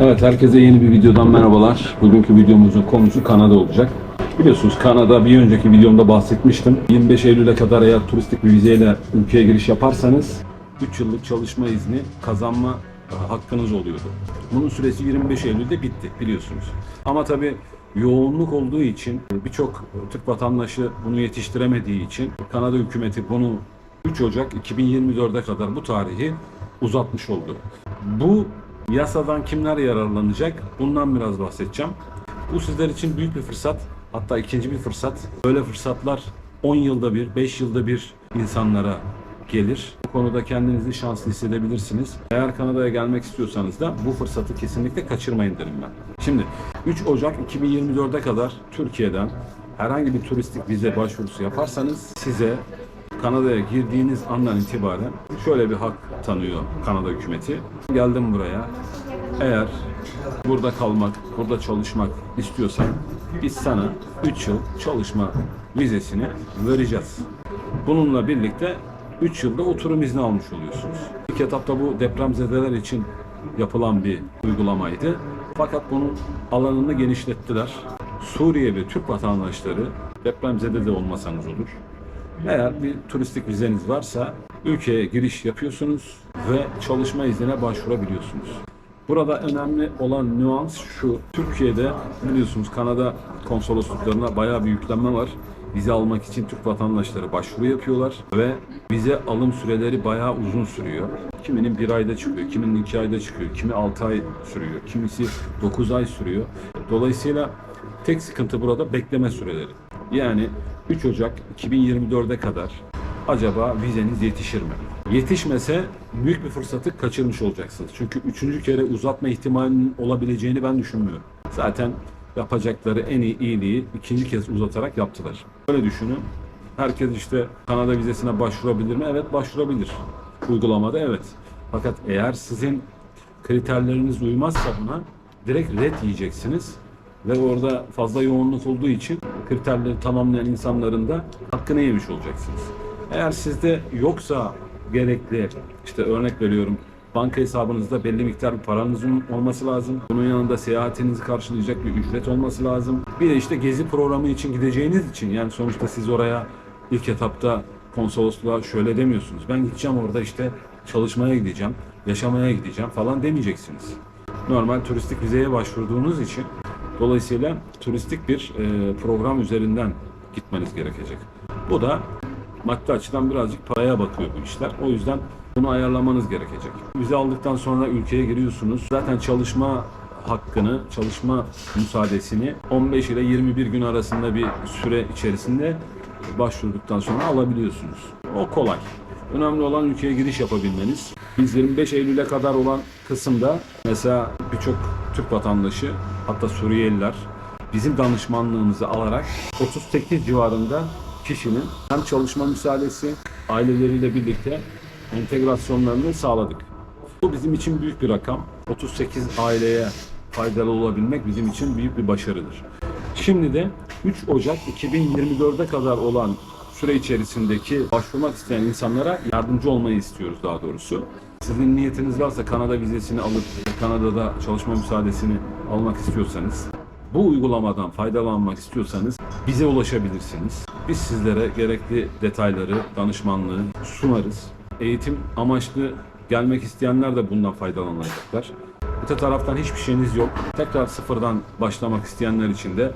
Evet, herkese yeni bir videodan merhabalar. Bugünkü videomuzun konusu Kanada olacak. Biliyorsunuz Kanada bir önceki videomda bahsetmiştim. 25 Eylül'e kadar eğer turistik bir vizeyle ülkeye giriş yaparsanız 3 yıllık çalışma izni kazanma e, hakkınız oluyordu. Bunun süresi 25 Eylül'de bitti biliyorsunuz. Ama tabii yoğunluk olduğu için birçok Türk vatandaşı bunu yetiştiremediği için Kanada hükümeti bunu 3 Ocak 2024'e kadar bu tarihi uzatmış oldu. Bu yasadan kimler yararlanacak? Bundan biraz bahsedeceğim. Bu sizler için büyük bir fırsat. Hatta ikinci bir fırsat. Böyle fırsatlar 10 yılda bir, 5 yılda bir insanlara gelir. Bu konuda kendinizi şanslı hissedebilirsiniz. Eğer Kanada'ya gelmek istiyorsanız da bu fırsatı kesinlikle kaçırmayın derim ben. Şimdi 3 Ocak 2024'e kadar Türkiye'den herhangi bir turistik vize başvurusu yaparsanız size Kanada'ya girdiğiniz andan itibaren şöyle bir hak tanıyor Kanada hükümeti. Geldim buraya. Eğer burada kalmak, burada çalışmak istiyorsan biz sana 3 yıl çalışma vizesini vereceğiz. Bununla birlikte 3 yılda oturum izni almış oluyorsunuz. İlk etapta bu depremzedeler için yapılan bir uygulamaydı. Fakat bunun alanını genişlettiler. Suriye ve Türk vatandaşları depremzede de olmasanız olur. Eğer bir turistik vizeniz varsa ülkeye giriş yapıyorsunuz ve çalışma iznine başvurabiliyorsunuz. Burada önemli olan nüans şu. Türkiye'de biliyorsunuz Kanada konsolosluklarına bayağı bir yüklenme var. Vize almak için Türk vatandaşları başvuru yapıyorlar ve vize alım süreleri bayağı uzun sürüyor. Kiminin bir ayda çıkıyor, kiminin iki ayda çıkıyor, kimi altı ay sürüyor, kimisi dokuz ay sürüyor. Dolayısıyla tek sıkıntı burada bekleme süreleri. Yani 3 Ocak 2024'e kadar acaba vizeniz yetişir mi? Yetişmese büyük bir fırsatı kaçırmış olacaksınız. Çünkü üçüncü kere uzatma ihtimalinin olabileceğini ben düşünmüyorum. Zaten yapacakları en iyi iyiliği ikinci kez uzatarak yaptılar. Böyle düşünün. Herkes işte Kanada vizesine başvurabilir mi? Evet başvurabilir. Uygulamada evet. Fakat eğer sizin kriterleriniz uymazsa buna direkt red yiyeceksiniz ve orada fazla yoğunluk olduğu için kriterleri tamamlayan insanların da hakkını yemiş olacaksınız. Eğer sizde yoksa gerekli işte örnek veriyorum banka hesabınızda belli miktar bir paranızın olması lazım. Bunun yanında seyahatinizi karşılayacak bir ücret olması lazım. Bir de işte gezi programı için gideceğiniz için yani sonuçta siz oraya ilk etapta konsolosluğa şöyle demiyorsunuz. Ben gideceğim orada işte çalışmaya gideceğim, yaşamaya gideceğim falan demeyeceksiniz. Normal turistik vizeye başvurduğunuz için Dolayısıyla turistik bir e, program üzerinden gitmeniz gerekecek. Bu da maddi açıdan birazcık paraya bakıyor bu işler. O yüzden bunu ayarlamanız gerekecek. Vize aldıktan sonra ülkeye giriyorsunuz. Zaten çalışma hakkını, çalışma müsaadesini 15 ile 21 gün arasında bir süre içerisinde başvurduktan sonra alabiliyorsunuz. O kolay. Önemli olan ülkeye giriş yapabilmeniz. Biz 25 Eylül'e kadar olan kısımda mesela birçok Türk vatandaşı hatta Suriyeliler bizim danışmanlığımızı alarak 38 civarında kişinin hem çalışma müsaadesi aileleriyle birlikte entegrasyonlarını sağladık. Bu bizim için büyük bir rakam. 38 aileye faydalı olabilmek bizim için büyük bir başarıdır. Şimdi de 3 Ocak 2024'e kadar olan süre içerisindeki başvurmak isteyen insanlara yardımcı olmayı istiyoruz daha doğrusu. Sizin niyetiniz varsa Kanada vizesini alıp Kanada'da çalışma müsaadesini almak istiyorsanız, bu uygulamadan faydalanmak istiyorsanız bize ulaşabilirsiniz. Biz sizlere gerekli detayları, danışmanlığı sunarız. Eğitim amaçlı gelmek isteyenler de bundan faydalanacaklar. Öte taraftan hiçbir şeyiniz yok. Tekrar sıfırdan başlamak isteyenler için de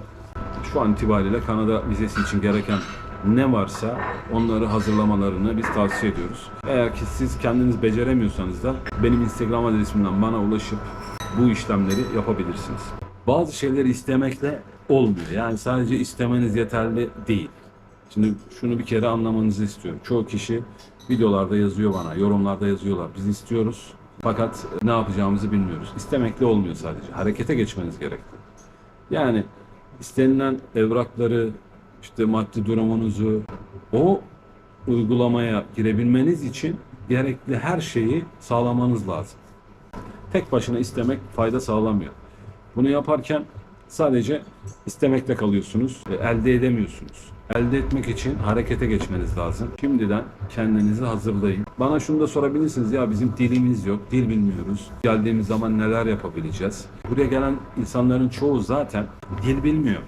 şu an itibariyle Kanada vizesi için gereken ne varsa onları hazırlamalarını biz tavsiye ediyoruz. Eğer ki siz kendiniz beceremiyorsanız da benim Instagram adresimden bana ulaşıp bu işlemleri yapabilirsiniz. Bazı şeyleri istemekle olmuyor. Yani sadece istemeniz yeterli değil. Şimdi şunu bir kere anlamanızı istiyorum. Çoğu kişi videolarda yazıyor bana, yorumlarda yazıyorlar. Biz istiyoruz fakat ne yapacağımızı bilmiyoruz. İstemekle olmuyor sadece. Harekete geçmeniz gerekli. Yani istenilen evrakları, işte maddi durumunuzu o uygulamaya girebilmeniz için gerekli her şeyi sağlamanız lazım. Tek başına istemek fayda sağlamıyor. Bunu yaparken Sadece istemekle kalıyorsunuz, e, elde edemiyorsunuz. Elde etmek için harekete geçmeniz lazım. Şimdiden kendinizi hazırlayın. Bana şunu da sorabilirsiniz ya bizim dilimiz yok, dil bilmiyoruz. Geldiğimiz zaman neler yapabileceğiz? Buraya gelen insanların çoğu zaten dil bilmiyor.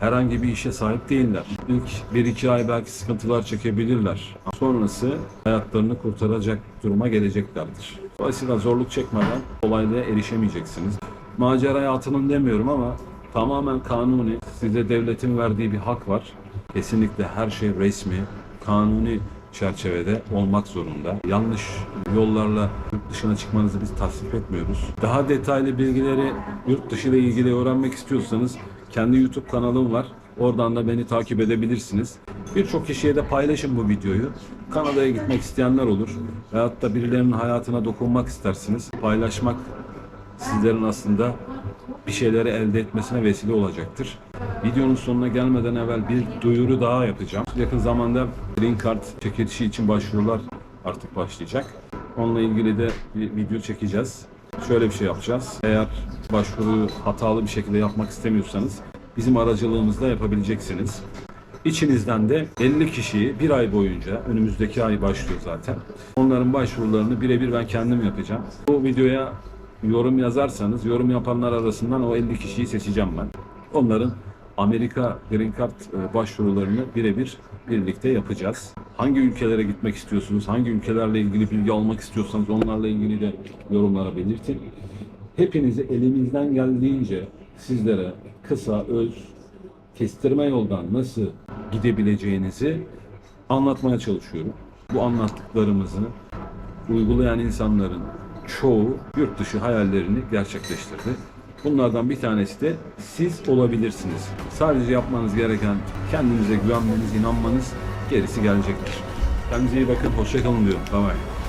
Herhangi bir işe sahip değiller. İlk bir iki ay belki sıkıntılar çekebilirler. Sonrası hayatlarını kurtaracak duruma geleceklerdir. Dolayısıyla zorluk çekmeden kolaylığa erişemeyeceksiniz. Macera hayatının demiyorum ama tamamen kanuni. Size devletin verdiği bir hak var. Kesinlikle her şey resmi, kanuni çerçevede olmak zorunda. Yanlış yollarla yurt dışına çıkmanızı biz tasvip etmiyoruz. Daha detaylı bilgileri yurt dışı ile ilgili öğrenmek istiyorsanız kendi YouTube kanalım var. Oradan da beni takip edebilirsiniz. Birçok kişiye de paylaşın bu videoyu. Kanada'ya gitmek isteyenler olur. Veyahut da birilerinin hayatına dokunmak istersiniz. Paylaşmak sizlerin aslında bir şeyleri elde etmesine vesile olacaktır. Videonun sonuna gelmeden evvel bir duyuru daha yapacağım. Yakın zamanda Green Card çekilişi için başvurular artık başlayacak. Onunla ilgili de bir video çekeceğiz. Şöyle bir şey yapacağız. Eğer başvuruyu hatalı bir şekilde yapmak istemiyorsanız bizim aracılığımızla yapabileceksiniz. İçinizden de 50 kişiyi bir ay boyunca, önümüzdeki ay başlıyor zaten. Onların başvurularını birebir ben kendim yapacağım. Bu videoya yorum yazarsanız, yorum yapanlar arasından o 50 kişiyi seçeceğim ben. Onların Amerika Green Card e, başvurularını birebir birlikte yapacağız. Hangi ülkelere gitmek istiyorsunuz, hangi ülkelerle ilgili bilgi almak istiyorsanız onlarla ilgili de yorumlara belirtin. Hepinizi elimizden geldiğince sizlere kısa, öz, kestirme yoldan nasıl gidebileceğinizi anlatmaya çalışıyorum. Bu anlattıklarımızı uygulayan insanların çoğu yurt dışı hayallerini gerçekleştirdi. Bunlardan bir tanesi de siz olabilirsiniz. Sadece yapmanız gereken kendinize güvenmeniz, inanmanız, gerisi gelecektir. Kendinize iyi bakın, hoşçakalın diyorum. Bye bye.